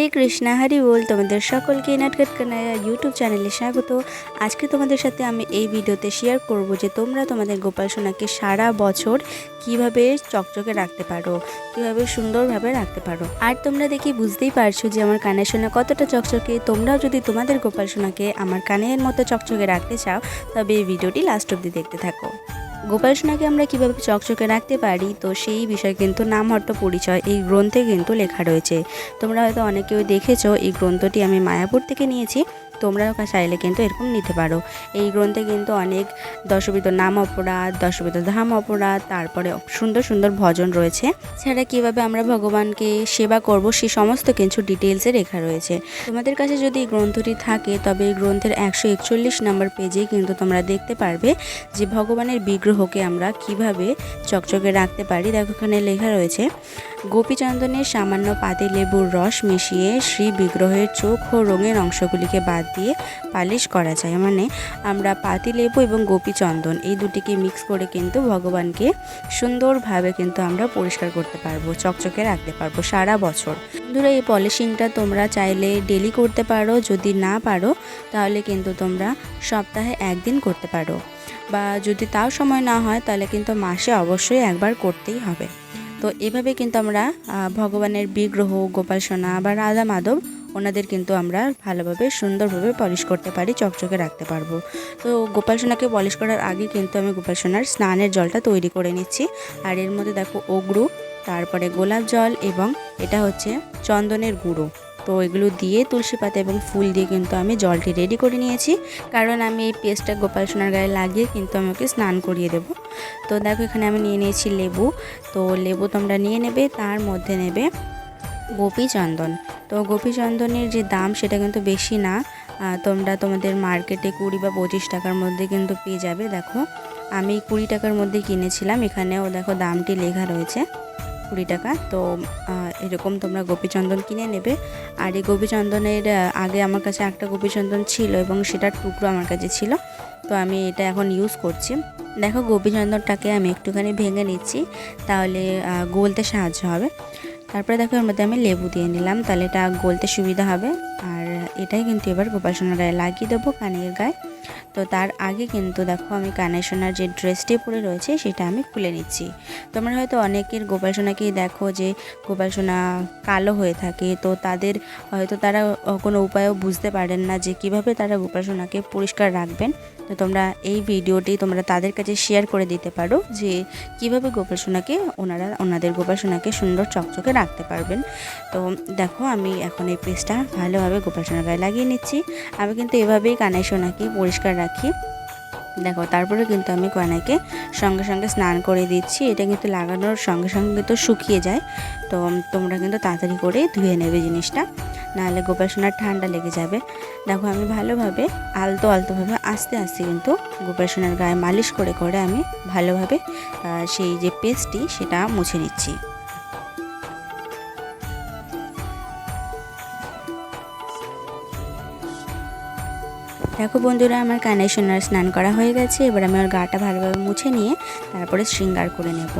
হরে কৃষ্ণা, হরি বল। তোমাদের সকলকে নাটকাট কানায়া ইউটিউব চ্যানেলে স্বাগত। আজকে তোমাদের সাথে আমি এই ভিডিওতে শেয়ার করব যে তোমরা তোমাদের গোপাল সোনাকে সারা বছর কীভাবে চকচকে রাখতে পারো, কীভাবে সুন্দরভাবে রাখতে পারো। আর তোমরা দেখি বুঝতেই পারছ যে আমার কানের সোনা কতটা চকচকে। তোমরাও যদি তোমাদের গোপাল সোনাকে আমার কানের মতো চকচকে রাখতে চাও, তবে এই ভিডিওটি লাস্ট অব্দি দেখতে থাকো। গোপাল সোনাকে আমরা কীভাবে চকচকে রাখতে পারি, তো সেই বিষয়ে কিন্তু নাম নামহট্ট পরিচয় এই গ্রন্থে কিন্তু লেখা রয়েছে। তোমরা হয়তো অনেকেও দেখেছ, এই গ্রন্থটি আমি মায়াপুর থেকে নিয়েছি। তোমরাও চাইলে কিন্তু এরকম নিতে পারো। এই গ্রন্থে কিন্তু অনেক দশবিধ নাম অপরাধ, দশবিধ ধাম অপরাধ, তারপরে সুন্দর সুন্দর ভজন রয়েছে। ছাড়া কীভাবে আমরা ভগবানকে সেবা করব সে সমস্ত কিছু ডিটেলসে লেখা রয়েছে। তোমাদের কাছে যদি এই গ্রন্থটি থাকে, তবে এই গ্রন্থের একশো একচল্লিশ নম্বর পেজে কিন্তু তোমরা দেখতে পারবে যে ভগবানের বিগ্রহকে আমরা কীভাবে চকচকে রাখতে পারি। দেখো, এখানে লেখা রয়েছে গোপীচন্দনের সামান্য পাতি লেবুর রস মিশিয়ে শ্রী বিগ্রহের চোখ ও রঙের অংশগুলিকে বাদ দিয়ে পালিশ করা যায়। মানে আমরা পাতি লেবু এবং গোপীচন্দন এই দুটিকে মিক্স করে কিন্তু ভগবানকে সুন্দরভাবে কিন্তু আমরা পরিষ্কার করতে পারব, চকচকে রাখতে পারব সারা বছর। বন্ধুরা, এই পলিশিংটা তোমরা চাইলে ডেলি করতে পারো, যদি না পারো তাহলে কিন্তু তোমরা সপ্তাহে একদিন করতে পারো। বা যদি তাও সময় না হয় তাহলে কিন্তু মাসে অবশ্যই একবার করতেই হবে। তো এভাবে কিন্তু আমরা ভগবানের বিগ্রহ, গোপাল সোনা বা রাধা মাধব, ওনাদের কিন্তু আমরা ভালোভাবে, সুন্দরভাবে পলিশ করতে পারি, চকচকে রাখতে পারব। তো গোপাল সোনাকে পলিশ করার আগে কিন্তু আমি গোপাল সোনার স্নানের জলটা তৈরি করে নিচ্ছি। আর এর মধ্যে দেখো অগ্রু, তারপরে গোলাপ জল এবং এটা হচ্ছে চন্দনের গুঁড়ো। তো এগুলো দিয়ে তুলসী পাতা এবং ফুল দিয়ে কিন্তু আমি জলটি রেডি করে নিয়েছি। কারণ আমি এই পেস্টটা গোপাল সোনার গায়ে লাগিয়ে কিন্তু আমি ওকে স্নান করিয়ে দেবো। তো দেখো এখানে আমি নিয়ে নিয়েছি লেবু। তো লেবু তোমরা নিয়ে নেবে, তার মধ্যে নেবে গোপী চন্দন তো গোপী চন্দনের যে দাম সেটা কিন্তু বেশি না। তোমরা তোমাদের মার্কেটে কুড়ি বা পঁচিশ টাকার মধ্যে কিন্তু পেয়ে যাবে। দেখো, আমি কুড়ি টাকার মধ্যে কিনেছিলাম। এখানেও দেখো দামটি লেখা রয়েছে। কুড়ি টাকা। তো এরকম তোমরা গোপীচন্দন কিনে নেবে। আর এই গোপীচন্দনের আগে আমার কাছে একটা গোপীচন্দন ছিল এবং সেটার টুকরো আমার কাছে ছিল। তো আমি এটা এখন ইউজ করছি। দেখো গোপীচন্দনটাকে আমি একটুখানি ভেঙে নিচ্ছি, তাহলে গলতে সাহায্য হবে। তারপরে দেখো এর মধ্যে আমি লেবু দিয়ে নিলাম, তাহলে এটা গলতে সুবিধা হবে। আর এটাই কিন্তু এবার গোপাল সোনার গায়ে লাগিয়ে দেবো কানের গায়ে। তো তার আগে কিন্তু দেখো আমি কানের সোনার যে ড্রেসটি পরে রয়েছে সেটা আমি খুলে নিচ্ছি। তোমরা হয়তো অনেকের গোপাল সোনাকেই দেখো যে গোপাল সোনা কালো হয়ে থাকে, তো তাদের হয়তো তারা কোনো উপায়ও বুঝতে পারেন না যে কীভাবে তারা গোপাল সোনাকে পরিষ্কার রাখবেন। তো তোমরা এই ভিডিওটি তোমরা তাদের কাছে শেয়ার করে দিতে পারো যে কীভাবে গোপাল সোনাকে ওনারা, ওনাদের গোপাল সোনাকে সুন্দর চকচকে রাখতে পারবেন। তো দেখো আমি এখন এই পেস্টটা ভালোভাবে গোপাল সোনার গায়ে লাগিয়ে নিচ্ছি। আমি কিন্তু এভাবেই কানাই সোনাকে পরিষ্কার রাখি। দেখো তারপরে কিন্তু আমি কয়নাকে সঙ্গে সঙ্গে স্নান করে দিচ্ছি। এটা কিন্তু লাগানোর সঙ্গে সঙ্গে কিন্তু শুকিয়ে যায়। তো তোমরা কিন্তু তাড়াতাড়ি করে ধুয়ে নেবে জিনিসটা। নাহলে গোপাল সোনার ঠান্ডা লেগে যাবে। দেখো, আমি ভালোভাবে, আলতো আলতোভাবে, আস্তে আস্তে কিন্তু গোপাল সোনার গায়ে মালিশ করে করে আমি ভালোভাবে সেই যে পেস্টটি, সেটা মুছে নিচ্ছি। বন্ধুরা, আমার কানের সোনার স্নান করা হয়ে গেছে। এবার আমি ওর গাটা ভালোভাবে মুছে নিয়ে তারপরে শৃঙ্গার করে নেব।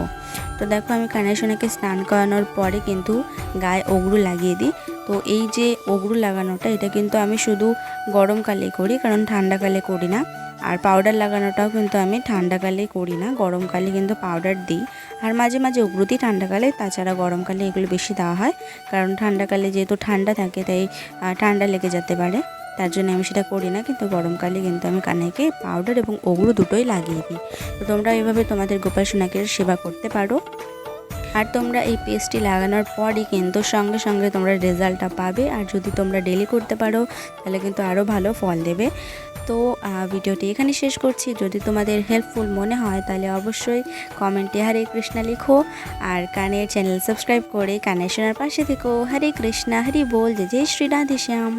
তো দেখো, আমি কানের সোনাকে স্নান করানোর পরে কিন্তু গায়ে অগ্রু লাগিয়ে দিই। তো এই যে অগ্রু লাগানোটা, এটা কিন্তু আমি শুধু গরমকালে করি, কারণ ঠান্ডাকালে করি না। আর পাউডার লাগানোটাও কিন্তু আমি ঠান্ডাকালে করি না, গরমকালে কিন্তু পাউডার দিই। আর মাঝে মাঝে অগ্রুতি ঠান্ডাকালে, তাছাড়া গরমকালে এগুলো বেশি দেওয়া হয়, কারণ ঠান্ডাকালে যেহেতু ঠান্ডা থাকে, তাই ঠান্ডা লেগে যেতে পারে। তার জন্য আমি সেটা করি না, কিন্তু গরমকালে কিন্তু আমি কানেকে পাউডার এবং অগ্রু দুটোই লাগিয়ে দিই। তো তোমরা এইভাবে তোমাদের গোপাল সোনাকে সেবা করতে পারো। আর তোমরা এই পেস্টটি লাগানোর পরই কিন্তু সঙ্গে সঙ্গে তোমরা রেজাল্টটা পাবে। আর যদি তোমরা ডেলি করতে পারো, তাহলে কিন্তু আরও ভালো ফল দেবে। তো ভিডিওটি এখানে শেষ করছি। যদি তোমাদের হেল্পফুল মনে হয়, তাহলে অবশ্যই কমেন্টে হরে কৃষ্ণা লিখো। আর কানের চ্যানেল সাবস্ক্রাইব করে কানের শোনার পাশে থেকো। হরে কৃষ্ণা, হরি বল। জয় জয় শ্রী রাধে শ্যাম।